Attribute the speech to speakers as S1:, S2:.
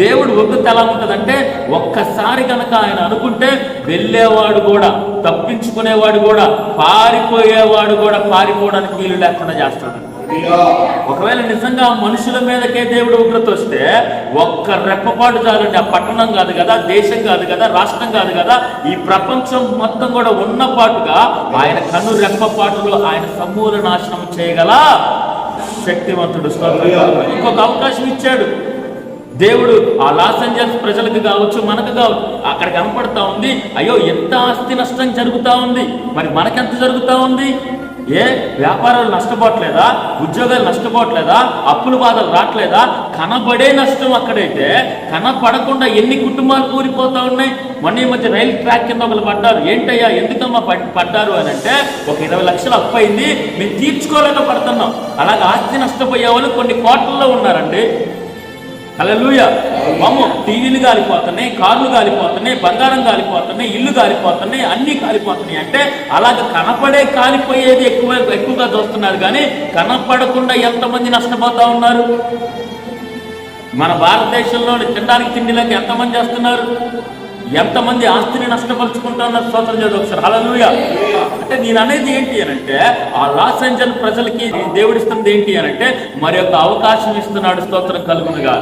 S1: దేవుడు ఉగ్రత ఎలా ఉంటుందంటే ఒక్కసారి కనుక ఆయన అనుకుంటే వెళ్ళేవాడు కూడా తప్పించుకునేవాడు కూడా పారిపోయేవాడు కూడా పారిపోవడానికి వీలు లేకుండా చేస్తాడు. ఒకవేళ నిజంగా మనుషుల మీదకే దేవుడు ఉగ్రత వస్తే ఒక్క రెప్పపాటు చాలండి. ఆ పట్టణం కాదు కదా దేశం కాదు కదా రాష్ట్రం కాదు కదా ఈ ప్రపంచం మొత్తం కూడా ఉన్న పాటుగా ఆయన కన్ను రెప్పపాటులో ఆయన సమూల నాశనం చేయగల శక్తివంతుడు. ఇంకొక అవకాశం ఇచ్చాడు. దేవుడు ఆ లాస్ ఏంజల్స్ ప్రజలకు కావచ్చు మనకు కావచ్చు అక్కడ కనపడతా ఉంది. అయ్యో ఎంత ఆస్తి నష్టం జరుగుతూ ఉంది? మరి మనకెంత జరుగుతూ ఉంది? ఏ? వ్యాపారాలు నష్టపోవట్లేదా? ఉద్యోగాలు నష్టపోవట్లేదా? అప్పుల బాధలు రావట్లేదా? కనబడే నష్టం అక్కడైతే కనపడకుండా ఎన్ని కుటుంబాలు కూలిపోతా ఉన్నాయి? మొన్న ఈ మధ్య రైలు ట్రాక్ కింద ఒకరు పడ్డారు. ఏంటయ్యా ఎందుకమ్మా పడ్డారు అని అంటే ఒక ఇరవై లక్షలు అప్పు అయింది. మేము తీర్చుకోలేక పడుతున్నాం. అలాగే ఆస్తి నష్టపోయే వాళ్ళు కొన్ని కోట్లలో ఉన్నారండి. హల్లెలూయా. అమ్మో టీవీలు కాలిపోతున్నాయి కార్లు కాలిపోతున్నాయి బంగారం కాలిపోతున్నాయి ఇల్లు కాలిపోతున్నాయి అన్నీ కాలిపోతున్నాయి. అంటే అలాగ కనపడే కాలిపోయేది ఎక్కువ ఎక్కువగా చూస్తున్నారు. కానీ కనపడకుండా ఎంతమంది నష్టపోతా ఉన్నారు? మన భారతదేశంలో తినడానికి తిండిలోకి ఎంతమంది చేస్తున్నారు? ఎంతమంది ఆస్తిని నష్టపరుచుకుంటా ఉన్నారు? స్వతంత్రం చదువు ఒకసారి. హల్లెలూయా. నేను అనేది ఏంటి అని అంటే ఆ లాస్ ఏంజల్ ప్రజలకి దేవుడిస్తుంది ఏంటి అని అంటే మరి యొక్క అవకాశం ఇస్తున్నాడు స్తోత్రం కలుగునుగా.